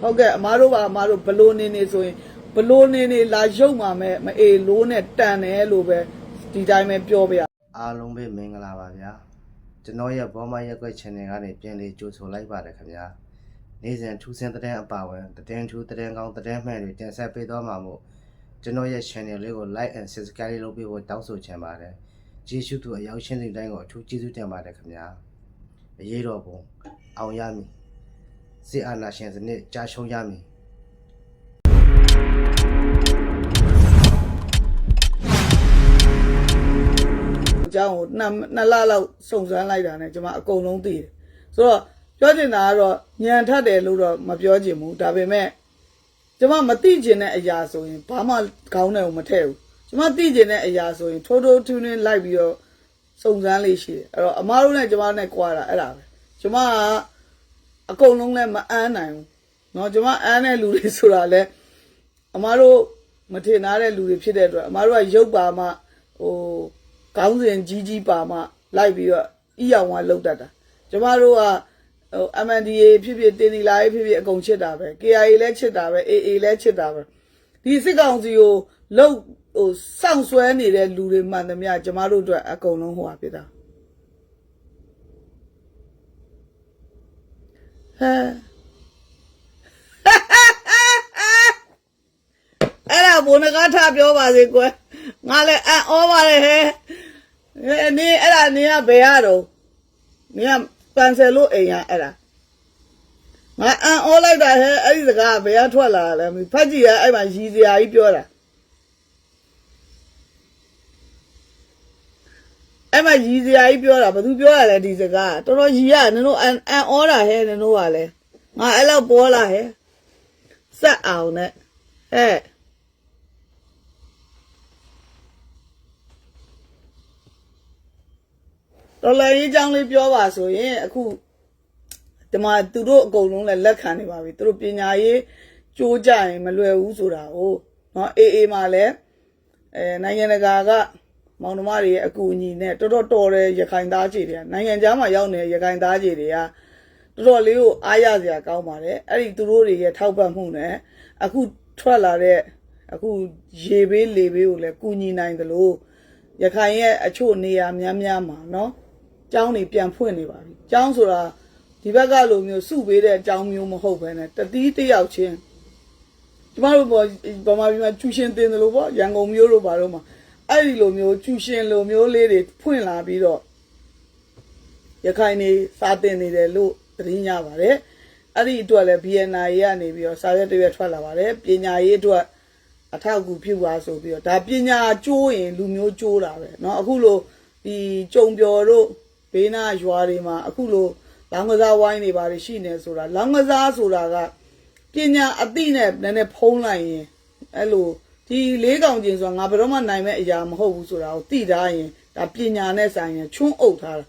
ဟုတ်ကဲ့အမားတို့ပါအမားတို့ဘလို့နေနေဆိုရင်ဘလို့နေနေလာရုပ်မှာမဲ့မအေလို့နဲ့တန်တယ်လို့ပဲဒီတိုင်းပဲပြောပြရအားလုံးပဲမင်္ဂလာပါဗျာကျွန်တော်ရဲ့ဘောမရက်ွက် channel ကနေပြန်လေးကြိုဆိုလိုက်ပါတယ်ခင်ဗျာနေ့စဉ်ထူးဆန်းတဲ့အပါဝင်တဲ့ထူးတဲ့ကောင်းတဲ့မှန်တွေတင်ဆက်ပေးသွားမှာမို့ကျွန်တော်ရဲ့ channel လေးကို like and subscribe လုပ်ပေးဖို့တောင်းဆိုချင်ပါတယ်ကျေးဇူးသူအရောက်ချင်းစီတိုင်းကိုအထူးကျေးဇူးတင်ပါတယ်ခင်ဗျာအရေးတော်ပုံအောင်ရမည် စစ်အာဏာရှင်စနစ်ကြာရှုံးရမည်အကြောင်းကိုနှစ်နှစ်လလောက်စုံစမ်းလိုက်တာနဲ့ကျွန်မအကုန်လုံးသိတယ်ဆိုတော့ပြောချင်တာကတော့ညံထက်တယ်လို့တော့မပြောချင်ဘူးဒါပေမဲ့ကျွန်မမသိချင်တဲ့အရာဆိုရင်ဘာမှခေါင်းထဲကိုမထည့်ဘူးကျွန်မသိချင်တဲ့အရာဆိုရင်ထိုးထိုးထူးထူးလိုက်ပြီးတော့စုံစမ်းလေးရှိတယ်အဲ့တော့အမားတို့နဲ့ကျွန်မနဲ့ကြွားတာအဲ့ဒါပဲကျွန်မက အကုန်လုံးလည်းမအမ်းနိုင်ဘူးเนาะကျွန်မအမ်းတဲ့လူတွေဆိုတာလဲအမားတို့မထင်ထားတဲ့လူတွေဖြစ်တဲ့အတွက်အမားတို့ကရုပ်ပါမှဟို ခေါင်းစဉ်ကြီးကြီးပါမှလိုက်ပြီးတော့ဤအောင်ကလောက်တတ်တာကျမတို့ကဟို MNDA ဖြစ်ဖြစ်တင်ဒီလာရေးဖြစ်ဖြစ်အကုန်ချစ်တာပဲ KIA လည်းချစ်တာပဲ AA လည်းချစ်တာပဲဒီစစ်ကောင်စီကိုလောက်ဟိုစောင့်ဆွဲနေတဲ့လူတွေမှန်သမျှကျမတို့အတွက်အကုန်လုံးဟိုဟာဖြစ်တာ အဲ့ဒါဘုန်းကထားပြောပါစေကွယ်ငါလည်းအံ့ဩပါတယ်ဟဲ့အဲနေအဲ့ဒါနေကဘယ်ရတော့နေကပန်ဆယ်လို့အိမ်ရအဲ့ဒါငါအန်အောလိုက်တာဟဲ့အဲ့ဒီစကားကဘယ်ကထွက်လာလဲမသိဖတ်ကြည့်ရအဲ့မှာရည်စရာကြီးပြောတာ အဲ့မှာရည်စရာကြီးပြောတာဘာသူပြောရလဲဒီစကားကတော်တော်ရည်ရနင်တို့အန်အန်အောတာဟဲ့နင်တို့ကလည်းငါအဲ့လောက်ပေါ်လာဟဲ့စက်အောင်နဲ့ဟဲ့ တော်လည်းရေးကြောင်းလေးပြောပါဆိုရင်အခုဒီမှာသူတို့အကုန်လုံးလည်းလက်ခံနေပါပြီသူတို့ပညာရေးကြိုးကြရင်မလွယ်ဘူးဆိုတာကိုเนาะအေးအေးမှာလည်းအဲနိုင်ငံတကာက မောင်နှမတွေရဲ့အကူအညီနဲ့တော်တော်တော်တဲ့ရခိုင်သားကြီးတွေကနိုင်ငံခြားမှာရောက်နေတဲ့ရခိုင်သားကြီးတွေကတော်တော်လေးကိုအားရစရာကောင်းပါတယ်အဲ့ဒီသူတို့တွေရဲ့ထောက်ပံ့မှုနဲ့အခုထွက်လာတဲ့အခုရေဘေးလေဘေးကိုလည်းကူညီနိုင်သလိုရခိုင်ရဲ့အချို့နေရာများများမှာเนาะ ကျောင်းတွေပြန်ဖွင့်နေပါပြီ။ကျောင်းဆိုတာဒီဘက်ကလိုမျိုးစုပေးတဲ့အကျောင်းမျိုးမဟုတ်ဘဲနဲ့တတိတယောက်ချင်းကျမတို့ဘောဗမာပြည်မှာကျူရှင်တင်တယ်လို့ပေါ့ရန်ကုန်မျိုးတို့ဘာလို့မှ အဲ့ဒီလိုမျိုးကျူရှင်လိုမျိုးလေးတွေဖွင့်လာပြီးတော့ရခိုင်နေစာတင်နေတယ်လို့သတင်းရပါတယ်။အဲ့ဒီအတွက်လည်း BNI ကနေပြီးတော့စာရွက်တွေထွက်လာပါတယ်။ပညာရေးအတွက်အထောက်အကူပြုပါဆိုပြီးတော့ဒါပညာကျိုးရင်လူမျိုးကျိုးတာပဲเนาะအခုလိုဒီကြုံပျော်တို့ဘေးနားရွာတွေမှာအခုလိုလောင်းကစားဝိုင်းတွေပါရှိနေဆိုတာလောင်းကစားဆိုတာကပညာအသိနဲ့နည်းနည်းဖုံးလိုက်ရင်အဲ့လို ဒီလေးကောင်ကျင်ဆိုတာငါဘယ်တော့မှနိုင်မဲ့အရာမဟုတ်ဘူးဆိုတာကိုသိထားရင်ဒါပညာနဲ့ဆိုင်ရင်ချွန်းအုပ်ထားတာ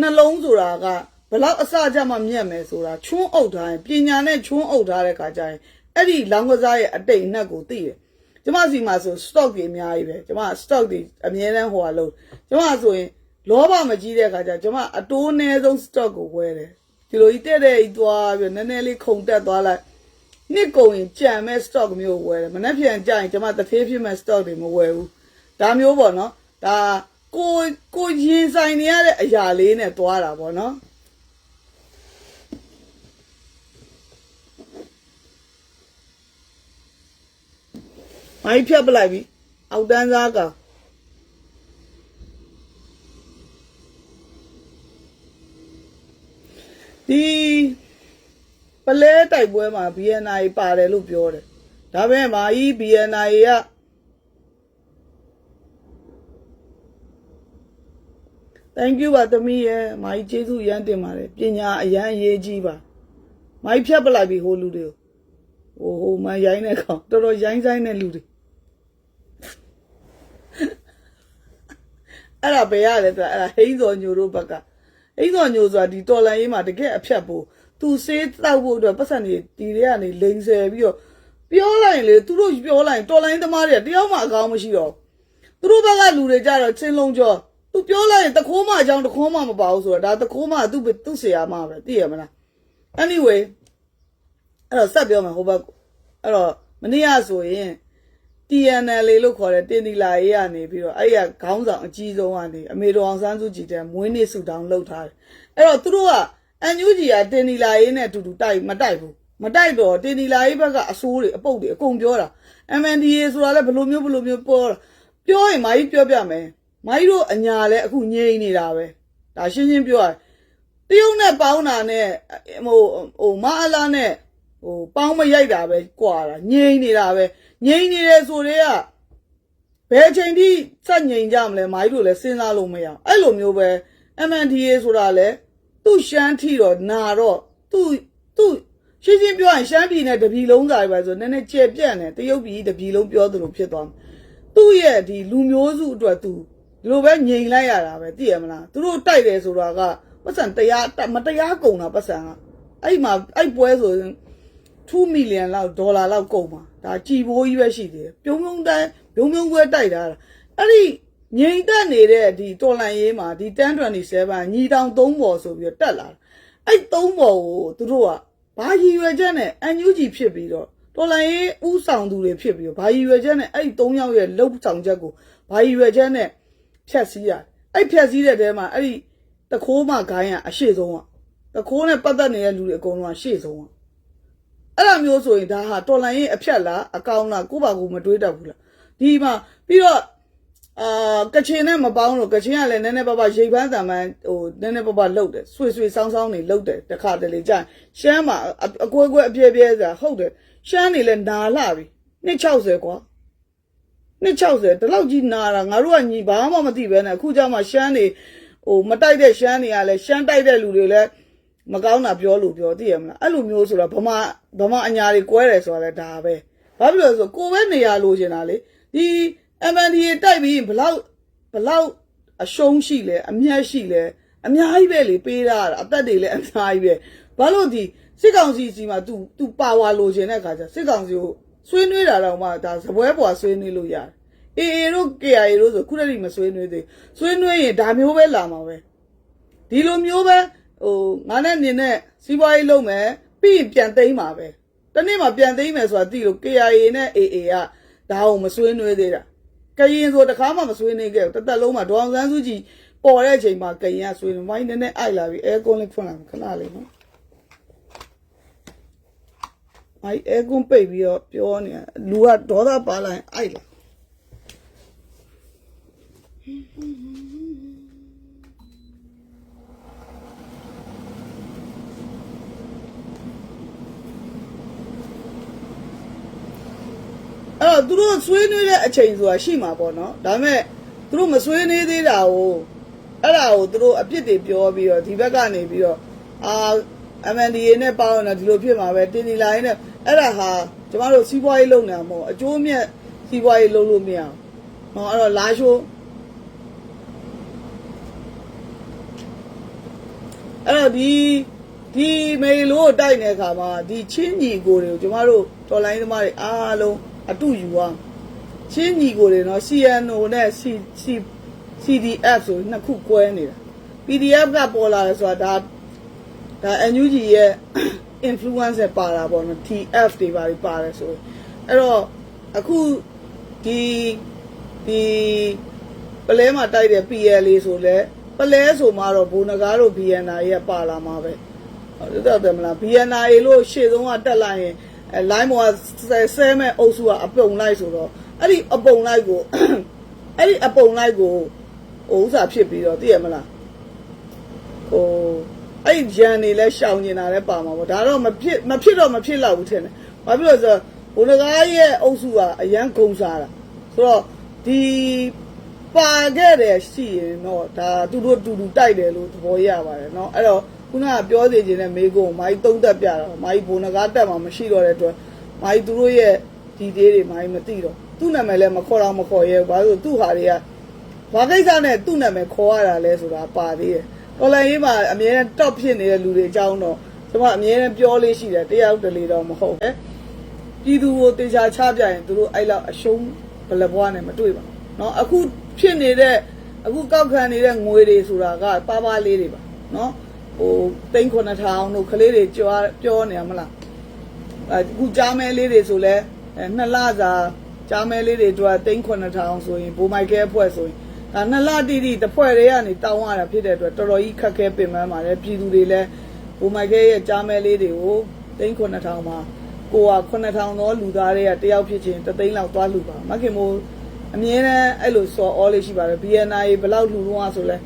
နှလုံးဆိုတာကဘလောက်အစကြမှမြတ်မယ်ဆိုတာချွန်းအုပ်ထားရင်ပညာနဲ့ချွန်းအုပ်ထားတဲ့ခါကျရင်အဲ့ဒီလောင်းကစားရဲ့အတိတ်အနှက်ကိုသိတယ်ကျမစီမှာဆို stock တွေအများကြီးပဲကျမ stock တွေအမြဲတမ်းဟိုဟာလို့ကျမဆိုရင်လောဘမကြီးတဲ့အခါကျကျမအတိုးနည်းဆုံး stock ကိုဝယ်တယ်ဒီလိုကြီးတက်တဲ့ကြီးသွားပြီးနည်းနည်းလေးခုန်တက်သွားလိုက် နှစ်ကုန်ရင်ကြံမဲ့ stock မျိုးကိုဝယ်တယ်မနေ့ပြန်ကြရင်ကျမတစ်သေးဖြစ်မဲ့ stock တွေမဝယ်ဘူးဒါမျိုးပေါ့နော်ဒါကိုကိုရင်ဆိုင်နေရတဲ့အရာလေးနဲ့သွားတာပေါ့နော်မိုင်းဖြတ်ပလိုက်ပြီအောက်တန်းစားကောင်ဒီပ လဲတိုက်ပွဲမှာ BNI ပါတယ်လို့ပြောတယ်ဒါပေမဲ့မာကြီး BNI က Thank you ပါသမီးရဲ့မာကြီးကျေးဇူးရမ်းတင်ပါတယ်ပညာအရန်အရေးကြီးပါမိုင်းဖြတ်ပလိုက်ပြီဟိုလူတွေကိုဟိုဟိုမရိုင်းတဲ့ကောင်တော်တော်ရိုင်းဆိုင်တဲ့လူတွေအဲ့ဒါဘယ်ရလဲဆိုတော့အဲ့ဒါဟိန်းစော်ညိုတို့ဘက်ကဟိန်းစော်ညိုဆိုတာဒီတော်လန်ရေးမှာတကယ်အဖြတ်ဖို့ သူစေးတောက်ဖို့အတွက်ပတ်စံတွေဒီတွေကနေလိန်ဆယ်ပြီးတော့ပြောလိုက်ရင်လေသူတို့ပြောလိုက်ရင်တော်လိုင်းသမားတွေကတယောက်မှအကောင်းမရှိတော့သူတို့ဘက်ကလူတွေကြတော့ချင်းလုံးကျော်သူပြောလိုက်ရင်တခိုးမအကြောင်းတခိုးမမပါဘူးဆိုတော့ဒါတခိုးမသူ့သူ့ဆရာမပဲသိရမလား anyway အဲ့တော့ဆက်ပြောမယ်ဟိုဘက်ကိုအဲ့တော့မနေ့ကဆိုရင် TNL လို့ခေါ်တဲ့တင်ဒီလာရေးကနေပြီးတော့အဲ့ရခေါင်းဆောင်အကြီးဆုံးကနေအမေတော်အောင်ဆန်းစုကြည်တဲ့မွေးနေ့ဆူတောင်းလုပ်ထားတယ်အဲ့တော့သူတို့က အန်ယူဂျီကတင်ဒီလာရေးနဲ့အတူတူတိုက်မတိုက်ဘူးမတိုက်တော့တင်ဒီလာရေးဘက်ကအစိုးတွေအပုတ်တွေအကုန်ပြောတာ MNDA ဆိုတာလည်းဘယ်လိုမျိုးဘယ်လိုမျိုးပြောတာပြောရင်မာကြီးပြောပြမယ်မာကြီးတို့အညာလည်းအခုငြိမ့်နေတာပဲဒါရှင်းရှင်းပြောရတရုတ်နဲ့ပေါင်းတာနဲ့ဟိုဟိုမအလာနဲ့ဟိုပေါင်းမရိုက်တာပဲကြွာတာငြိမ့်နေတာပဲငြိမ့်နေတယ်ဆိုတော့ကဘယ်အချိန်ထိစက်ငြိမ်ကြမလဲမာကြီးတို့လည်းစဉ်းစားလို့မရအောင်အဲ့လိုမျိုးပဲ MNDA ဆိုတာလည်း သူ့ရှမ်းထီတော့နာတော့သူ့သူ့ရှင်းရှင်းပြောရင်ရှမ်းပြည်နဲ့တပြည်လုံးစာပဲဆိုနည်းနည်းကျယ်ပြန့်တယ်တရုတ်ပြည်တပြည်လုံးပြောသလိုဖြစ်သွားမှာသူ့ရဲ့ဒီလူမျိုးစုအတွက်သူဒီလိုပဲငြိမ်လိုက်ရတာပဲသိရမလားသူတို့တိုက်တယ်ဆိုတာကပတ်စံတရားမတရားကုန်တာပတ်စံကအဲ့မှာအဲ့ပွဲဆိုရင်2 million လောက်ဒေါ်လာလောက်ကုန်ပါဒါကြည်ဘိုးကြီးပဲရှိသေးတယ်ပြုံးပြုံးတိုင်းပြုံးပြုံးပွဲတိုက်တာအဲ့ဒီ ငြိမ်သက်နေတဲ့ဒီတော်လန်ရေးမှာဒီ1027ညီတောင်3ဘော်ဆိုပြီးတော့တက်လာတာအဲ့3ဘော်ကိုသူတို့ကဘာရည်ရွယ်ချက်နဲ့အန်ယူဂျီဖြစ်ပြီးတော့တော်လန်ရေးဥဆောင်သူတွေဖြစ်ပြီးတော့ဘာရည်ရွယ်ချက်နဲ့အဲ့ဒီ3ယောက်ရဲ့လှုပ်ဆောင်ချက်ကိုဘာရည်ရွယ်ချက်နဲ့ဖြတ်စည်းရတယ်အဲ့ဖြတ်စည်းတဲ့တဲမှာအဲ့ဒီတခိုးမှဂိုင်းကအရှိဆုံးอ่ะတခိုးနဲ့ပတ်သက်နေတဲ့လူတွေအကုန်လုံးကရှေ့ဆုံးอ่ะ အဲ့လိုမျိုးဆိုရင်ဒါဟာတော်လန်ရင်အဖြတ်လားအကောင်လားကိုယ့်ဘာကိုယ်မတွေးတတ်ဘူးလားဒီမှာပြီးတော့ အာကချင်နဲ့မပေါင်းလို့ကချင်ကလည်းနည်းနည်းပါးပါးရိပ်ပန်းတံပန်းဟိုနည်းနည်းပါးပါးလှုပ်တယ်ဆွေဆွေဆောင်းဆောင်းနေလှုပ်တယ်တခါတလေကြာရင်ရှမ်းမှာအအကွဲကွဲအပြဲပြဲဆိုတာဟုတ်တယ်ရှမ်းနေလဲနာလာပြီ260ကွာ260ဒီလောက်ကြီးနာတာငါတို့ကညီဘာမှမသိပဲနဲ့အခုကျမှရှမ်းနေဟိုမတိုက်တဲ့ရှမ်းတွေကလည်းရှမ်းတိုက်တဲ့လူတွေလည်းမကောင်းတာပြောလို့ပြောသိရမလားအဲ့လိုမျိုးဆိုတော့ဗမာဗမာအညာတွေကွဲတယ်ဆိုတာလည်းဒါပဲဘာဖြစ်လို့လဲဆိုကိုယ်ပဲနေရာလိုချင်တာလေဒီ MNDA တိုက်ပြီးဘလောက်ဘလောက်အရှုံးရှိလဲအမျက်ရှိလဲအများကြီးပဲလေပေးတာအသက်တွေလည်းအများကြီးပဲဘာလို့ဒီစစ်ကောင်စီစီမှာ तू तू ပါဝါလိုချင်တဲ့အခါကျစစ်ကောင်စီကိုဆွေးနွေးတာတော့မှဒါစပွဲပေါ်ဆွေးနွေးလို့ရတယ်အေအေတို့ KIA တို့ဆိုခုတည်းကမဆွေးနွေးသေးဆွေးနွေးရင်ဒါမျိုးပဲလာမှာပဲဒီလိုမျိုးပဲဟိုငါနဲ့နင်နဲ့စီးပွားရေးလုပ်မယ်ပြီးရင်ပြန်သိမ်းပါပဲတနေ့မှပြန်သိမ်းမယ်ဆိုတာသိလို့ KIA နဲ့ AA ကဒါအောင်မဆွေးနွေးသေးတာ ကရင်ဆိုတခါမှမဆွေးနွေးခဲ့ဘူးတစ်သက်လုံးမှာဒေါအောင်ဆန်းစုကြည်ပေါ်တဲ့အချိန်မှာကရင်ကဆွေးနွေးဝိုင်းနည်းနည်းအိုက်လာပြီအဲကွန်လေးဖွင့်လာခဏလေးနော်အိုက်အဲကွန်ပိတ်ပြီးတော့ပြောနေလူကဒေါသပါလာရင်အိုက်လာ အဲ့တော့သူတို့ဆွေးနွေးတဲ့အချိန်ဆိုတာရှိမှာပေါ့နော်ဒါပေမဲ့သူတို့မဆွေးနွေးသေးတာကိုအဲ့ဒါကိုသူတို့အပြစ်တွေပြောပြီးတော့ဒီဘက်ကနေပြီးတော့အာ MNDA နဲ့ပေါင်းတော့ဒီလိုဖြစ်မှာပဲတင်ဒီလိုင်းနဲ့အဲ့ဒါဟာကျမတို့စီးပွားရေးလုပ်နေတာမဟုတ်အကျိုးမြတ်စီးပွားရေးလုပ်လို့မရအောင်ဟောအဲ့တော့လာရှိုးအဲ့တော့ဒီဒီမေလို့တိုက်နေတဲ့အခါမှာဒီချင်းညီကိုတွေကိုကျမတို့တော်လိုင်းသမားတွေအားလုံး အတူယူအောင်ချင်းညီကိုတွေနော် CNO နဲ့ C C CDF ဆိုနှစ်ခုကွဲနေတာ PDF ကပေါ်လာတယ်ဆိုတာဒါဒါ NUG ရဲ့ influence နဲ့ပါတာပေါ့နော် TF တွေပါတွေပါတယ်ဆိုအဲ့တော့အခုဒီဒီပလဲမှာတိုက်တဲ့ PLA ဆိုလဲပလဲဆိုမှတော့ဘိုးနဂါတို့ BNI ရဲ့ပါလာမှာပဲဟုတ်တယ်တယ်မလား BNI လို့ရှေ့ဆုံးကတက်လိုက်ရင် အဲ line ပေါ်ကဆဲမဲ့အုပ်စုကအပုံလိုက်ဆိုတော့အဲ့ဒီအပုံလိုက်ကို အဲ့ဒီအပုံလိုက်ကိုဟိုဥစားဖြစ်ပြီးတော့သိရမလား ဟိုအဲ့ဒီဂျန်နေလဲရှောင်နေတာလဲပါမှာပေါ့ဒါတော့မဖြစ်မဖြစ်တော့မဖြစ်တော့ဘူးထင်တယ်။ဘာဖြစ်လို့လဲဆိုတော့ဘုလကားရဲ့အုပ်စုကအရန်ဂုံစားတာဆိုတော့ဒီပါခဲ့တယ်ရှိရင်တော့ဒါသူတို့တူတူတိုက်တယ်လို့သဘောရပါတယ်เนาะအဲ့တော့ ခုနကပြောစီခြင်းနဲ့မေကုံမိုင်းသုံးသက်ပြတော့မိုင်းဘုလကားတက်မှာမရှိတော့တဲ့အတွက်မိုင်းသူတို့ရဲ့ဒီသေးတွေမိုင်းမသိတော့သူ့နာမည်လည်းမခေါ်တော့မခေါ်ရဲဘူးဘာလို့လဲဆိုသူ့ဟာတွေက ဘာကိစ္စနဲ့သူ့နာမည်ခေါ်ရတာလဲဆိုတာပါသေးတယ်။တော်လိုင်းရေးမှာအမြဲတမ်း top ဖြစ်နေတဲ့လူတွေအကြောင်းတော့ကျွန်မအမြဲတမ်းပြောလေးရှိတယ်တရားဥပဒေတော့မဟုတ်ဘူး။ပြည်သူကိုတေချာချပြရင်သူတို့အဲ့လောက်အရှုံးဘလဘွားနဲ့မတွေ့ပါဘူး။เนาะအခုဖြစ်နေတဲ့အခုကောက်ခံနေတဲ့ငွေတွေဆိုတာကပါပါလေးတွေပါเนาะ ဟိုသိန်း9000တို့ကလေးတွေကြွားပြောနေရမလား။ဟအခုကြားမဲလေးတွေဆိုလဲအဲနှစ်လစာကြားမဲလေးတွေအတွက်3900ဆိုရင်ဘိုးမိုက်ကဲအဖွဲ့ဆိုရင်ဒါနှစ်လတိတိတစ်ဖွဲ့တွေကနေတောင်းရတာဖြစ်တဲ့အတွက်တော်တော်ကြီးခက်ခဲပင်ပန်းပါတယ်ပြည်သူတွေလည်းဘိုးမိုက်ကဲရဲ့ကြားမဲလေးတွေကို3900မှာကိုက9000သောလူသားတွေကတယောက်ဖြစ်ချင်းတသိန်းလောက်သွားလူပါမခင်မို့အမြဲတမ်းအဲ့လိုစော်ဩလေးရှိပါတယ် BNI ဘယ်လောက်လူတော့ဆိုလဲ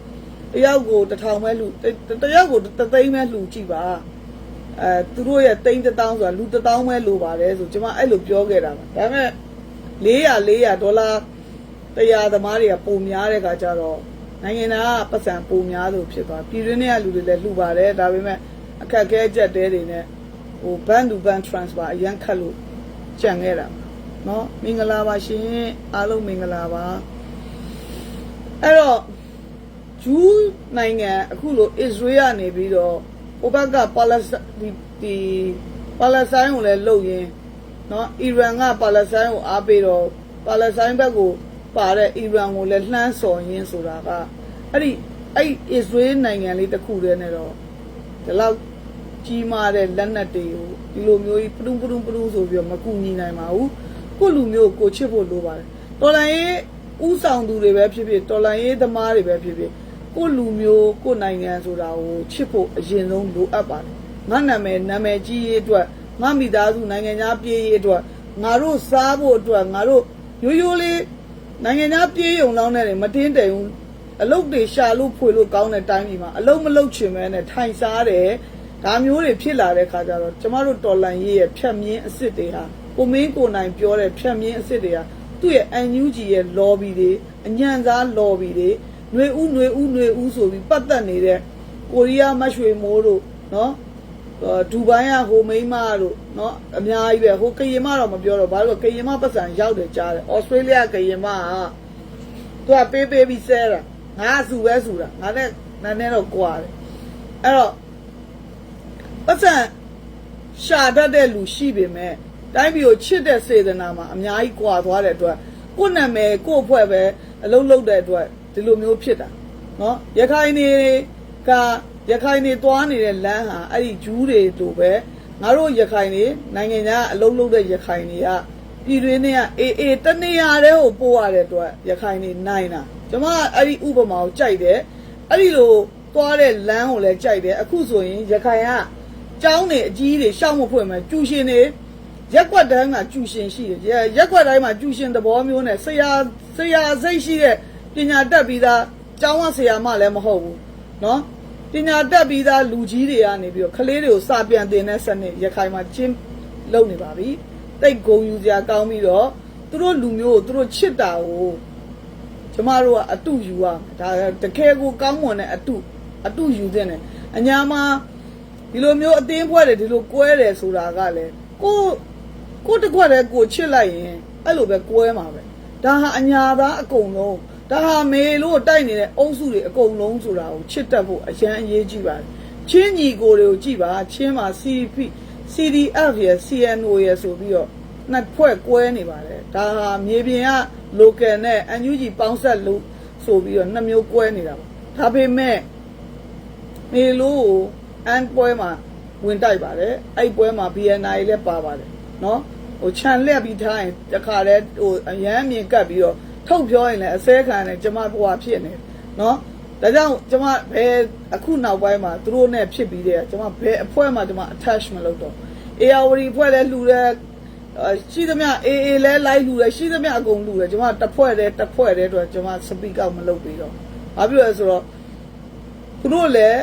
တယောက်ကို1000ပဲလူတယောက်ကိုတသိန်းပဲလူကြည့်ပါ အဲသူတို့ရဲ့တိန်းတစ်တောင်းဆိုတာလူတစ်တောင်းပဲလိုပါတယ်ဆိုကျွန်မအဲ့လိုပြောခဲ့တာပါဒါပေမဲ့400 400ဒေါ်လာ100သမားတွေကပုံများတဲ့ခါကျတော့နိုင်ငံသားကပတ်စံပုံများလို့ဖြစ်သွားပြည်တွင်းထဲကလူတွေလည်းလှူပါတယ်ဒါပေမဲ့အခက်အခဲကြက်တဲတွေနဲ့ဟိုဘန်တူဘန် transfer အရန်ခတ်လို့ကြံခဲ့တာเนาะမင်္ဂလာပါရှင်အားလုံးမင်္ဂလာပါအဲ့တော့ ဂျူးနိုင်ငံအခုလိုအစ္စရေးကနေပြီးတော့ဟိုဘက်ကပါလက်စဒီဒီပါလက်စတိုင်းကိုလည်းလှုပ်ရင်းเนาะအီရန်ကပါလက်စတိုင်းကိုအားပေးတော့ပါလက်စတိုင်းဘက်ကိုပါတဲ့အီရန်ကိုလည်းလှမ်းစော်ရင်းဆိုတာကအဲ့ဒီအဲ့ဒီအစ္စရေးနိုင်ငံလေးတစ်ခုတည်းနဲ့တော့ဒီလောက်ကြီးမားတဲ့လက်နက်တွေကိုဒီလိုမျိုးကြီးပရုံပရုံပရုံဆိုပြီးတော့မကူညီနိုင်ပါဘူးကိုယ့်လူမျိုးကိုချစ်ဖို့လိုပါတယ်တော်လိုင်းရေးဥဆောင်သူတွေပဲဖြစ်ဖြစ်တော်လိုင်းရေးသမားတွေပဲဖြစ်ဖြစ် ကိုယ့်လူမျိုးကိုယ့်နိုင်ငံဆိုတာကိုချစ်ဖို့အရင်ဆုံးလိုအပ်ပါတယ်ငါနာမည်နာမည်ကြီးရေးအတွက်ငါမိသားစုနိုင်ငံသားပြည်ရေးအတွက်ငါတို့စားဖို့အတွက်ငါတို့ရိုးရိုးလေးနိုင်ငံသားပြည်ရုံလောင်းနဲ့မတင်းတယ်ဘူးအလုတ်တွေရှာလို့ဖွေလို့ကောင်းတဲ့တိုင်းပြည်မှာအလုတ်မလုတ်ချင်မဲနဲ့ထိုင်စားတယ်ဒါမျိုးတွေဖြစ်လာတဲ့ခါကျတော့ကျမတို့တော်လန်ရေးရဲ့ဖြတ်မြင်းအစ်စ်တွေဟာကိုမင်းကိုနိုင်ပြောတဲ့ဖြတ်မြင်းအစ်စ်တွေဟာသူ့ရဲ့ NUG ရဲ့ lobby တွေအညံစား lobby တွေ ຫນွေဦးຫນွေဦးຫນွေဦးဆိုပြီးပတ်သက်နေတဲ့ကိုရီးယားမတ်ရွှေမိုးတို့နော်အာဒူဘိုင်းကဟိုမိန်းမတို့နော်အများကြီးပဲဟိုကရင်မတော့မပြောတော့ဘာလို့လဲကရင်မပတ်စံရောက်တယ်ကြားတယ်ဩစတြေးလျကရင်မကသူကပေးပေးပြီးဆဲတာငါအစုပဲစုတာငါနဲ့နန်းနဲ့တော့ကြွားတယ်အဲ့တော့ပတ်စံရှာတတ်တဲ့လူရှိပေမဲ့တိုင်းပြည်ကိုချစ်တဲ့စေတနာမှာအများကြီးကြွားသွားတဲ့အတွက်ကိုယ့်နာမည်ကိုယ့်အဖွဲ့ပဲအလုံးလုံးတဲ့အတွက် ဒီလိုမျိုးဖြစ်တာနော်ရခိုင်တွေကရခိုင်တွေတွားနေတဲ့လမ်းဟာအဲ့ဒီဂျူးတွေလိုပဲငါတို့ရခိုင်တွေနိုင်ငံသားအလုံးလုံးတဲ့ရခိုင်တွေကပြည်တွင်းတွေကအေးအေးတနေရာတဲ့ကိုပို့ရတဲ့အတွက်ရခိုင်တွေနိုင်တာကျွန်မအဲ့ဒီဥပမာကိုကြိုက်တယ်အဲ့ဒီလိုတွားတဲ့လမ်းကိုလည်းကြိုက်တယ်အခုဆိုရင်ရခိုင်ကကျောင်းတွေအကြီးတွေရှောက်မဖွင့်မဲ့ကျူရှင်တွေရက်ွက်တိုင်းမှာကျူရှင်ရှိတယ်ရက်ွက်တိုင်းမှာကျူရှင်သဘောမျိုးနဲ့ဆရာဆရာစိတ်ရှိတဲ့ ပညာတတ်ပြီးသားကျောင်းဝဆရာမလည်းမဟုတ်ဘူးနော်ပညာတတ်ပြီးသားလူကြီးတွေကနေပြီးတော့ကလေးတွေကိုစာပြန်တင်တဲ့စနစ်ရခိုင်မှာကျင်းလုပ်နေပါပြီတိတ်ဂုံယူစရာကောင်းပြီးတော့သူတို့လူမျိုးကိုသူတို့ချစ်တာကိုကျမတို့ကအတုယူရဒါတကယ်ကိုကောင်းမွန်တဲ့အတုအတုယူတဲ့နဲ့အညာမှာဒီလိုမျိုးအတင်းဖွဲ့တယ်ဒီလိုကွဲတယ်ဆိုတာကလည်းကိုကိုတကွက်တယ်ကိုချစ်လိုက်ရင်အဲ့လိုပဲကွဲမှာပဲဒါဟာအညာသားအကုန်လုံး ဒါဟာမေလို့တိုက်နေတဲ့အုပ်စုတွေအကုန်လုံးဆိုတာကိုချစ်တတ်ဖို့အရန်အရေးကြီးပါတယ်ချင်းညီကိုတွေကိုကြည့်ပါချင်းမှာ CP CDF ရယ် CNO ရယ်ဆိုပြီးတော့နှစ်ဖွဲ့ကွဲနေပါတယ်ဒါဟာမြေပြင်က local နဲ့ NUG ပေါင်းဆက်လို့ဆိုပြီးတော့နှစ်မျိုးကွဲနေတာပါဒါပေမဲ့မေလို့ကိုအန်ပွဲမှာဝင်တိုက်ပါတယ်အဲ့ပွဲမှာ BNI လည်းပါပါတယ်နော်ဟိုခြံလက်ပြီးထားရင်တခါတည်းဟိုအရန်မြင်ကပ်ပြီးတော့ ထုတ်ပြောရင်လည်းအစဲခံတယ်ကျမဘွားဖြစ်နေနော်ဒါကြောင့်ကျမဘယ်အခုနောက်ပိုင်းမှာသူတို့နဲ့ဖြစ်ပြီးတဲ့ကျမဘယ်အဖွဲ့မှကျမ attach မလုပ်တော့ ARD အဖွဲ့လည်းလှူတယ်အာရှိသမျှ AA လဲလိုက်လှူတယ်ရှိသမျှအကုန်လှူတယ်ကျမတစ်ဖွဲ့တည်းတစ်ဖွဲ့တည်းတော့ကျမ speak out မလုပ်ပြီးတော့ဘာဖြစ်လဲဆိုတော့သူတို့လည်း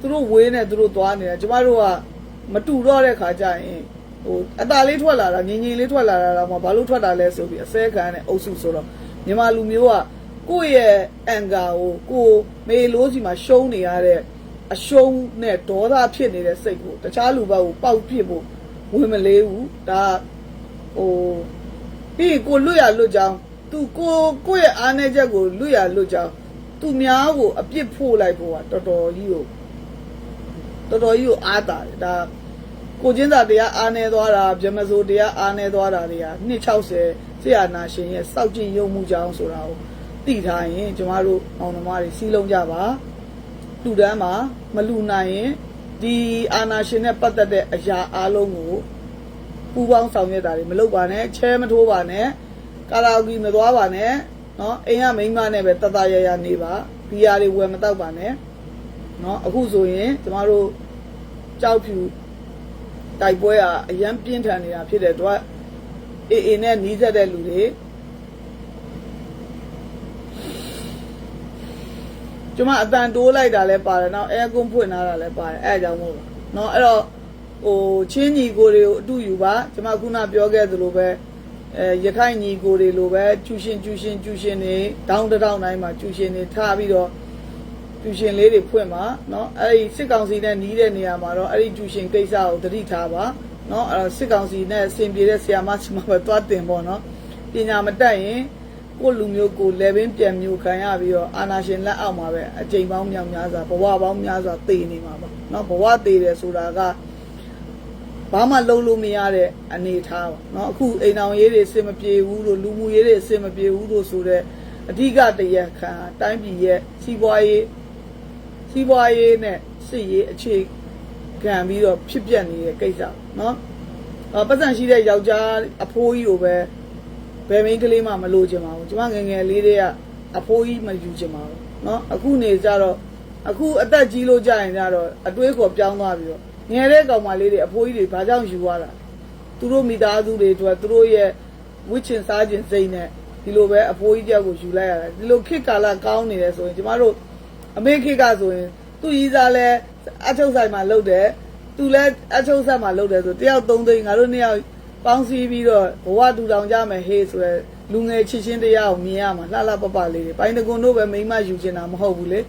သူတို့ဝေးနေသူတို့သွားနေတယ်ကျမတို့ကမတူတော့တဲ့ခါကျရင် ဟိုအตาလေးထွက်လာတာငင်ငင်လေးထွက်လာတာတော့မဘာလို့ထွက်တာလဲဆိုပြီးအစဲခံတဲ့အုပ်စုဆိုတော့မြန်မာလူမျိုးကကိုယ့်ရဲ့အန်ကာကိုကိုယ်မေလို့စီမှာရှုံးနေရတဲ့အရှုံးနဲ့ဒေါသဖြစ်နေတဲ့စိတ်ကိုတခြားလူဘက်ကိုပေါက်ပြစ်ဖို့ဝင်မလေးဘူးဒါဟိုပြီးရင်ကိုလွတ်ရလွတ်ကြောင်းသူကိုကိုယ့်ရဲ့အားနည်းချက်ကိုလွတ်ရလွတ်ကြောင်းသူများကိုအပြစ်ဖို့လိုက်ဖို့ကတော်တော်ကြီးကိုတော်တော်ကြီးကိုအားတာတယ်ဒါ ကိုချင်းသာတရားအားနေသွားတာဗြဟ္မစိုးတရားအားနေသွားတာတွေက260ဆရာနာရှင်ရဲ့စောက်ကြည့်ရုံမှုကြောင်းဆိုတာကိုသိထားရင်ကျမတို့အောင်သမားတွေစီးလုံးကြပါလူတန်းမှာမလူနိုင်ရင်ဒီအာနာရှင်နဲ့ပတ်သက်တဲ့အရာအလုံးကိုပူပေါင်းဆောင်ရွက်တာတွေမလုပ်ပါနဲ့ချဲမထိုးပါနဲ့ကာလာအိုကီမသွားပါနဲ့နော်အိမ်ကမိန်းမနဲ့ပဲတတရရနေပါဘီယာတွေဝယ်မတော့ပါနဲ့နော်အခုဆိုရင်ကျမတို့ကြောက်ဖြူ တိုက်ပွဲကအရန်ပြင်းထန်နေတာဖြစ်တဲ့အတွက်အေအေနဲ့နီးစပ်တဲ့လူတွေကျမအတန်တိုးလိုက်တာလည်းပါတယ်နော်အဲကွန်းဖွင့်ထားတာလည်းပါတယ်အဲအကြောင်းမို့ပါနော်အဲ့တော့ဟိုချင်းညီကိုတွေကိုအတူယူပါကျမခုနပြောခဲ့သလိုပဲအဲရခိုင်ညီကိုတွေလိုပဲကျူရှင်ကျူရှင်ကျူရှင်တွေတောင်းတတောင်းတိုင်းမှာကျူရှင်တွေထားပြီးတော့ ကျူရှင်လေးတွေဖွင့်ပါနော်အဲ့ဒီစစ်ကောင်စီနဲ့နီးတဲ့နေရာမှာတော့အဲ့ဒီကျူရှင်ကိစ္စကိုသတိထားပါနော်အဲ့တော့စစ်ကောင်စီနဲ့အဆင်ပြေတဲ့ဆရာမဆီမှာပဲသွားတင်ပေါ့နော်ပညာမတတ်ရင်ကိုယ့်လူမျိုးကိုယ်လည်းပင်ပြန်မျိုးခံရပြီးတော့အာနာရှင်လက်အောက်မှာပဲအကြိမ်ပေါင်းမြောက်များစွာဘဝပေါင်းများစွာတည်နေမှာပေါ့နော်ဘဝတည်တယ်ဆိုတာက ဘာမှလုံးလို့မရတဲ့အနေအထားပါเนาะအခုအိမ်အောင်ရေးတွေအဆင်မပြေဘူးလို့လူမှုရေးတွေအဆင်မပြေဘူးလို့ဆိုတော့အဓိကတရက်ခံတိုင်းပြည်ရဲ့စီးပွားရေး စီးပွားရေးနဲ့စစ်ရေးအခြေခံပြီးတော့ဖြစ်ပျက်နေတဲ့ကိစ္စနော်အပတ်စံရှိတဲ့ယောက်ျားအဖိုးကြီးကိုပဲဘယ်မင်းကလေးမှမလိုချင်ပါဘူးကျမငငယ်လေးတွေကအဖိုးကြီးမယူချင်ပါဘူးနော်အခုနေကြတော့အခုအသက်ကြီးလို့ကြရင်ကြတော့အတွေးကိုပြောင်းသွားပြီးတော့ငယ်တဲ့ကောင်မလေးတွေအဖိုးကြီးတွေဘာကြောင့်ယူရတာသူတို့မိသားစုတွေအတွက်သူတို့ရဲ့ဝှချင်စားခြင်းစိတ်နဲ့ဒီလိုပဲအဖိုးကြီးတယောက်ကိုယူလိုက်ရတယ်ဒီလိုခေတ်ကာလကောင်းနေတယ်ဆိုရင်ကျမတို့ အမေခေတ်ကဆိုရင်သူ့ရီးစားလဲအချုပ်ဆိုင်မှာလုပ်တယ်သူလည်းအချုပ်ဆက်မှာလုပ်တယ်ဆိုတယောက်သုံးသိန်းငါတို့နှစ်ယောက်ပေါင်းစည်းပြီးတော့ဘဝတူတောင်ကြမယ်ဟေးဆိုရယ်လူငယ်ချစ်ချင်းတရားကိုမြင်ရမှာလှလှပပလေးတွေပိုင်းတကွန်တို့ပဲမိမယူချင်တာမဟုတ်ဘူးလေ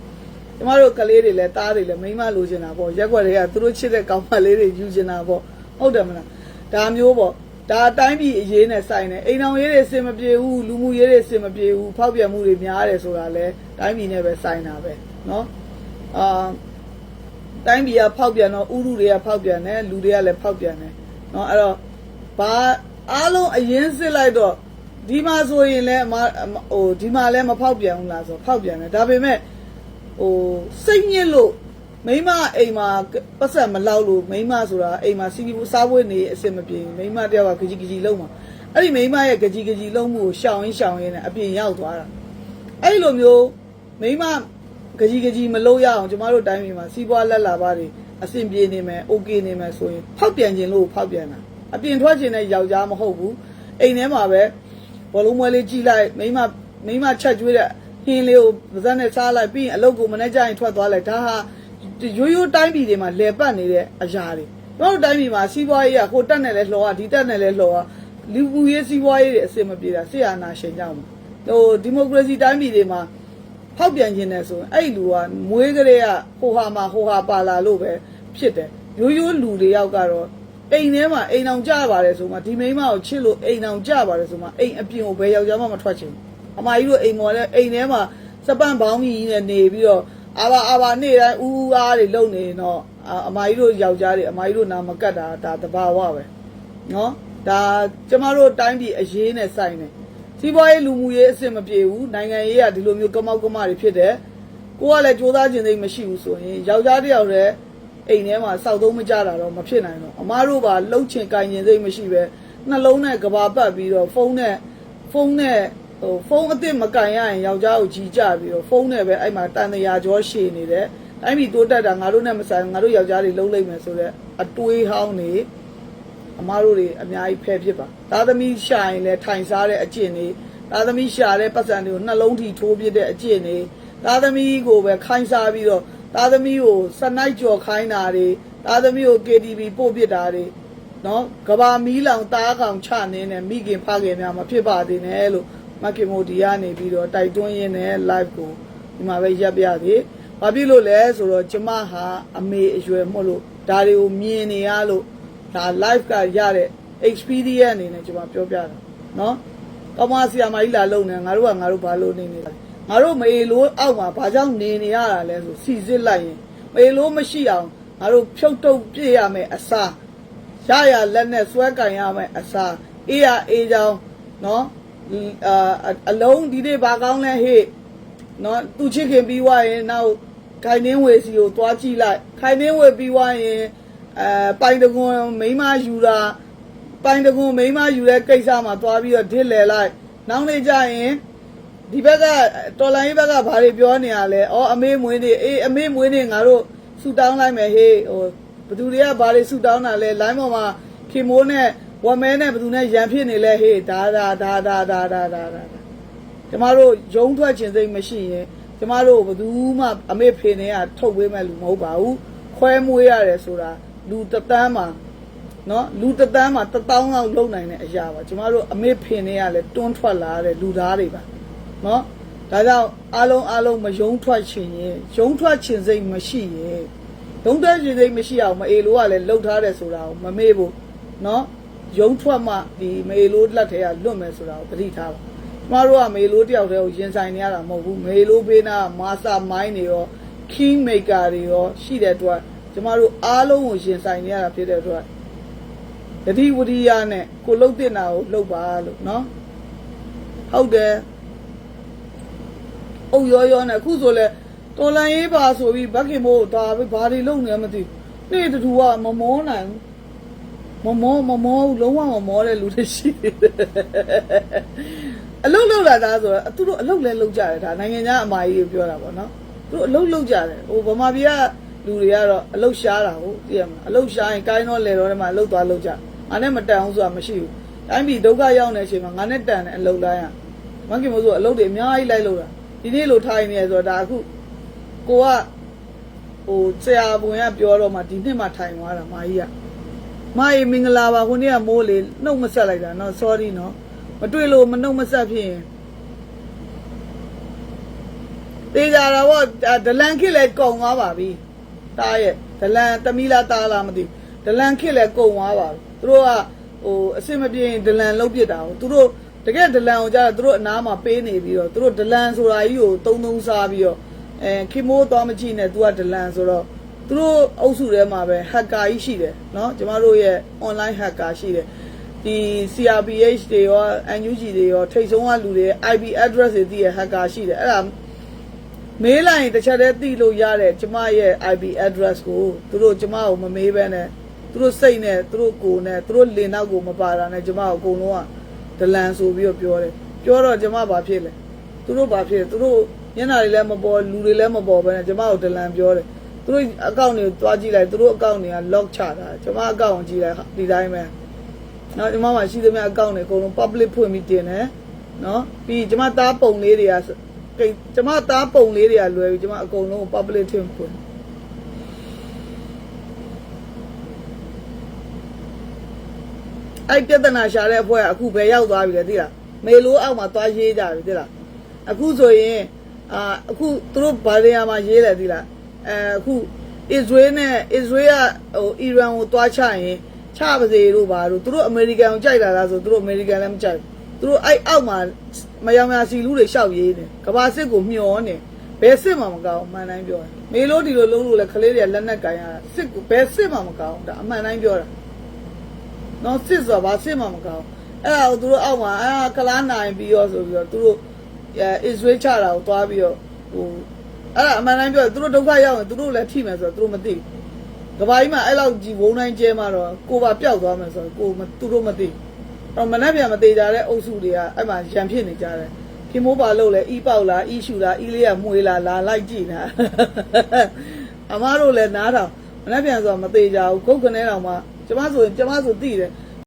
ကျမတို့ကလေးတွေလည်းတားတွေလည်းမိန်းမလိုချင်တာပေါ့ရက်ွက်တွေကသူတို့ချစ်တဲ့ကောင်မလေးတွေယူချင်တာပေါ့ဟုတ်တယ်မလားဒါမျိုးပေါ့ဒါအတိုင်းပြည်အရေးနဲ့ဆိုင်တယ်အိမ်အောင်ရေးတွေအစင်မပြေဘူးလူမှုရေးတွေအစင်မပြေဘူးဖောက်ပြန်မှုတွေများတယ်ဆိုတာလဲတိုင်းပြည်နဲ့ပဲဆိုင်တာပဲ နော်အာတိုင်းပြည်ကဖောက်ပြန်တော့ဥရုတွေကဖောက်ပြန်တယ်လူတွေကလည်းဖောက်ပြန်တယ်နော်အဲ့တော့ဘာအားလုံးအရင်စစ်လိုက်တော့ဒီမှာဆိုရင်လည်းဟိုဒီမှာလည်းမဖောက်ပြန်ဘူးလားဆိုဖောက်ပြန်တယ်ဒါပေမဲ့ဟိုစိတ်ညစ်လို့မိမအိမ်မှာပတ်ဆက်မလောက်လို့မိမဆိုတာအိမ်မှာစီးပြီးစားဝတ်နေအဆင်မပြေမိမတယောက်ကကြကြီးကြကြီးလုံးမှာအဲ့ဒီမိမရဲ့ကြကြီးကြကြီးလုံးမှုကိုရှောင်ရင်းရှောင်ရင်းနဲ့အပြင်ရောက်သွားတာအဲ့လိုမျိုးမိမ ကြကြီးကြကြီးမလို့ရအောင်ကျမတို့တိုင်းပြည်မှာစီးပွားလက်လာပါတွေအဆင်ပြေနေမယ်โอเคနေမယ်ဆိုရင်ဖောက်ပြန်ခြင်းလို့ဖောက်ပြန်တာအပြင်ထွက်ခြင်းနဲ့ယောက်ျားမဟုတ်ဘူးအိမ်ထဲမှာပဲဘောလုံးမွဲလေးကြည့်လိုက်မိမမိမချက်ကျွေးတဲ့ ဟင်းလေးကိုပါဇက်နဲ့စားလိုက်ပြီးရင်အလုပ်ကိုမနေ့ကျရင်ထွက်သွားလိုက်ဒါဟာရိုးရိုးတိုင်းပြည်တွေမှာလဲပတ်နေတဲ့အရာတွေတို့တိုင်းပြည်မှာစီးပွားရေးကဟိုတက်နဲ့လဲလှော်ရဒီတက်နဲ့လဲလှော်ရလူမှုရေးစီးပွားရေးတွေအဆင်မပြေတာဆရာနာရှင်ကြောင့်ဟိုဒီမိုကရေစီတိုင်းပြည်တွေမှာ ဖောက်ပြန်ခြင်းနဲ့ဆိုရင်အဲ့လူကမွေးကလေးကဟိုဟာမှာဟိုဟာပါလာလို့ပဲဖြစ်တယ်ရိုးရိုးလူတွေရောက်ကတော့အိမ်ထဲမှာအိမ်အောင်ကြပါတယ်ဆိုမှဒီမိန်းမကိုချစ်လို့အိမ်အောင်ကြပါတယ်ဆိုမှအိမ်အပြင်ကိုဘယ်ယောက်ျားမှမထွက်ချင်ဘူးအမကြီးတို့အိမ်မော်လဲအိမ်ထဲမှာစပန့်ပေါင်းကြီးနဲ့နေပြီးတော့အာဘာအာဘာနေ့တိုင်းဦးဦးအားတွေလုံနေရင်တော့အာအမကြီးတို့ယောက်ျားတွေအမကြီးတို့နာမကတ်တာဒါတဘာဝပဲနော်ဒါကျမတို့တိုင်းပြည်အရေးနဲ့ဆိုင်တယ် စီးပွားရေးလူမှုရေးအဆင်မပြေဘူးနိုင်ငံရေးကဒီလိုမျိုးကမောက်ကမတွေဖြစ်တယ်ကိုကလည်းစူးစမ်းခြင်းသိမရှိဘူးဆိုရင်ယောက်ျားတစ်ယောက်တည်းအိမ်ထဲမှာစောက်သုံးမကြတာတော့မဖြစ်နိုင်တော့အမားတို့ပါလှုပ်ချင်ကင်ချင်သိမရှိပဲနှလုံးနဲ့ကဘာပတ်ပြီးတော့ဖုန်းနဲ့ဖုန်းနဲ့ဟိုဖုန်းအစ်စ်မကန်ရရင်ယောက်ျားကိုကြီးကြပြီးတော့ဖုန်းနဲ့ပဲအဲ့မှာတန်တရာကျော်ရှည်နေတယ်။တိုင်းပြည်တိုးတက်တာငါတို့နဲ့မဆိုင်ငါတို့ယောက်ျားတွေလုံးလိုက်မယ်ဆိုတော့အတွေးဟောင်းနေ အမားတို့တွေအများကြီးဖဲဖြစ်ပါ။သားသမီးရှာရင်လည်းထိုင်စားတဲ့အကျင့်နေသားသမီးရှာတဲ့ပတ်စံတွေကိုနှလုံးထီထိုးပြတဲ့အကျင့်နေသားသမီးကိုပဲခိုင်းစားပြီးတော့သားသမီးကိုစနိုက်ကြော်ခိုင်းတာတွေသားသမီးကို KTV ပို့ပစ်တာတွေနော်ကဘာမီးလောင်တားကောင်ချနေနဲ့မိခင်ဖခင်များမဖြစ်ပါသေးနဲ့လို့မခင်မိုဒီကနေပြီးတော့တိုက်တွန်းရင်းနဲ့ live ကိုဒီမှာပဲရပ်ပြသေး။ဘာဖြစ်လို့လဲဆိုတော့ကျမဟာအမေအရွယ်မို့လို့ဒါတွေကိုမြင်နေရလို့ ဒါ live ကရတဲ့ experience အနေနဲ့ကျမပြောပြတာနော်။ကောင်းမဆီယာမကြီးလာလုံနေငါတို့ကငါတို့ဘာလို့နေနေလဲ။ငါတို့မေလို့အောက်မှာဘာကြောင့်နေနေရတာလဲဆိုစီစစ်လိုက်ရင်မေလို့မရှိအောင်ငါတို့ဖြုတ်တုတ်ပြည့်ရမယ်အစားရရလက်နဲ့စွဲကင်ရမယ်အစားအေးရအေးချောင်းနော်အာအလုံးဒီနေ့ဘာကောင်းလဲဟေ့နော်သူချစ်ခင်ပြီးွားရင်နောက်ခိုင်နှင်းဝေစီကိုသွားကြည့်လိုက်ခိုင်နှင်းဝေပြီးွားရင် အဲပိုင်တကွန်မိန်းမယူတာပိုင်တကွန်မိန်းမယူတဲ့ကိစ္စမှာသွားပြီးတော့ဒစ်လဲလိုက်နောက်နေ့ကျရင်ဒီဘက်ကတော်လိုင်းဘက်ကဘာတွေပြောနေရလဲဩအမေမွေးနေအေးအမေမွေးနေငါတို့ဆူတောင်းလိုက်မယ်ဟေးဟိုဘသူတွေကဘာတွေဆူတောင်းတာလဲလိုင်းပေါ်မှာခင်မိုးနဲ့ဝမဲနဲ့ဘသူနဲ့ရန်ဖြစ်နေလဲဟေးဒါဒါဒါဒါဒါဒါဒါဒါကျမတို့ယုံထွက်ခြင်းစိတ်မရှိရင်ကျမတို့ဘသူမှအမေဖေနေကထုတ်ပေးမဲ့လူမဟုတ်ပါဘူးခွဲမွေးရတယ်ဆိုတာ လူတစ်တန်းမှာနော်လူတစ်တန်းမှာတစ်တောင်းလောက်လုံနိုင်တဲ့အရာပါကျမတို့အမေဖင်တွေကလည်းတွန်းထွက်လာတဲ့လူသားတွေပါနော်ဒါကြောင့်အားလုံးအားလုံးမယုံထွက်ချင်ရင်ယုံထွက်ချင်စိတ်မရှိရင်ယုံထွက်ချင်စိတ်မရှိအောင်မအေလို့ကလည်းလှုပ်ထားတယ်ဆိုတာကိုမမေ့ဘူးနော်ယုံထွက်မှဒီမအေလို့လက်ထဲကလွတ်မယ်ဆိုတာကိုသတိထားပါကျမတို့ကမေလို့တယောက်တည်းကိုရင်ဆိုင်နေရတာမဟုတ်ဘူးမေလို့ဘေးနာမာစတာမိုင်းတွေရော king maker တွေရောရှိတဲ့အတွက် ကျမတို့အားလုံးကိုရင်ဆိုင်နေရတာဖြစ်တဲ့အတွက်တတိဝရိယနဲ့ကိုလှုပ်တင်တာကိုလှုပ်ပါလို့နော်ဟုတ်တယ်အုတ်ရောရောနဲ့အခုဆိုလဲတော်လန်ရေးပါဆိုပြီးဘက်ခင်မို့ဒါပဲဘာတွေလုပ်နေမှမသိဘူးနေ့တူကမမောနိုင်ဘူးမမောမမောဘူးလုံးဝမမောတဲ့လူတွေရှိတယ်အလုတ်လောက်လာတာဆိုတော့သူတို့အလုတ်လဲလုတ်ကြတယ်ဒါနိုင်ငံခြားအမကြီးပြောတာပေါ့နော်သူတို့အလုတ်လုတ်ကြတယ်ဟိုဗမာပြည်က လူတွေကတော့အလုတ်ရှားတာဟုတ်သိရမလားအလုတ်ရှားရင်ကိုင်းတော့လေတော့ထဲမှာအလုတ်သွားလုတ်ကြငါနဲ့မတန်အောင်ဆိုတာမရှိဘူးတိုင်းပြည်ဒုက္ခရောက်နေတဲ့အချိန်မှာငါနဲ့တန်တယ်အလုတ်လိုက်ရမကင်မို့ဆိုအလုတ်တွေအများကြီးလိုက်လို့တာဒီနေ့လိုထိုင်နေရဆိုတော့ဒါအခုကိုကဟိုဆရာဘုံကပြောတော့မှဒီနှစ်မှထိုင်သွားတာမာကြီးက မအေးမင်္ဂလာပါခုနေ့ကမိုးလေနှုတ်မဆက်လိုက်တာเนาะ sorry เนาะမတွေ့လို့မနှုတ်မဆက်ဖြစ်ရင်တေးကြတာဗောဒါဒလန်ခစ်လဲကုံသွားပါပြီ တားရဲ့ဒလန်တမီလာတားလားမသိဘူးဒလန်ခစ်လဲကုံသွားပါပြီသူတို့ကဟိုအစ်စ်မပြေရင်ဒလန်လုတ်ပစ်တာကိုသူတို့တကယ်ဒလန်ကိုကြားတော့သူတို့အနားမှာပေးနေပြီးတော့သူတို့ဒလန်ဆိုတာကြီးကိုတုံတုံစားပြီးတော့အဲခင်မိုးသွားမကြည့်နဲ့ तू ကဒလန်ဆိုတော့ သူတို့အုပ်စုထဲမှာပဲ hacker ကြီးရှိတယ်เนาะကျမတို့ရဲ့ online hacker ရှိတယ်ဒီ CRPH တွေရော NUG တွေရောထိတ်ဆုံးကလူတွေရဲ့ IP address တွေသိရ hacker ရှိတယ်အဲ့ဒါ မေးလိုက်ရင်တစ်ချက်တည်းသိလို့ရတယ်ကျမရဲ့ IP address ကိုသူတို့ကျမကိုမမေးဘဲနဲ့သူတို့စိတ်နဲ့သူတို့ကိုယ်နဲ့သူတို့လင်နောက်ကိုမပါတာနဲ့ကျမကိုအကုန်လုံးကဒလန်ဆိုပြီးတော့ပြောတယ်ပြောတော့ကျမဘာဖြစ်လဲသူတို့ဘာဖြစ်လဲသူတို့ညနာတွေလည်းမပေါ်လူတွေလည်းမပေါ်ဘဲနဲ့ကျမကိုဒလန်ပြောတယ်သူတို့အကောင့်တွေကိုတွားကြည့်လိုက်သူတို့အကောင့်တွေက lock ချတာကျမအကောင့်ကိုကြည့်လိုက်ဒီတိုင်းပဲနော်ဒီမှာမှာရှိသမျှအကောင့်တွေအကုန်လုံး public ဖွင့်ပြီးတင်တယ်နော်ပြီးကျမသားပုံလေးတွေက ကိကျမသားပုံလေးတွေကလွယ်ပြီးကျမအကုန်လုံးကို public ထင်ဖွင့်အဲ့ပြဿနာရှာတဲ့အဖွဲ့ကအခုဘယ်ရောက်သွားပြီလဲသိလားမေလိုအောက်မှာသွားရေးကြပြီသိလားအခုဆိုရင်အာအခုသူတို့ဘာတွေမှာရေးလဲသိလားအဲအခု Israel နဲ့ Israel ကဟို Iran ကိုသွားချရင်ချပါစေလို့ပါလို့သူတို့ American ကိုကြိုက်တာလားဆိုသူတို့ American လည်းမကြိုက်ဘူး သူတို့အဲ့အောက်မှာမယောင်မစီလူတွေရှောက်ရေးနေကဘာစစ်ကိုမျောနေဘယ်စစ်မှမကောင်းမှန်တိုင်းပြောတယ်မေလို့ဒီလိုလုံးလို့လဲခလေးတွေကလက်နဲ့ကန်ရတာစစ်ကိုဘယ်စစ်မှမကောင်းဒါအမှန်တိုင်းပြောတာနော်စစ်ဆိုဘာစစ်မှမကောင်းအဲ့ဒါကိုသူတို့အောက်မှာအာကလားနိုင်ပြီးရောဆိုပြီးတော့သူတို့အဲ Israel ချတာကိုသွားပြီးတော့ဟိုအဲ့ဒါအမှန်တမ်းပြောသူတို့ဒုက္ခရောက်ရင်သူတို့လည်းထိမယ်ဆိုတော့သူတို့မသိဘူးကဘာကြီးမှာအဲ့လောက်ကြီးဝုန်းတိုင်းကျဲမှာတော့ကိုပါပျောက်သွားမယ်ဆိုတော့ကိုသူတို့မသိ အဲ့မနှက်ပြန်မသေးကြတဲ့အုပ်စုတွေကအဲ့မှာရံဖြစ်နေကြတယ်ခင်မိုးပါလို့လဲအီပေါက်လားအီရှူလားအီလေးကမွေးလားလာလိုက်ကြည့်နာအမားတို့လည်းနားထောင်မနှက်ပြန်ဆိုတော့မသေးကြဘူးခုတ်ခနဲတောင်မှကျမဆိုရင်ကျမဆိုသိတယ်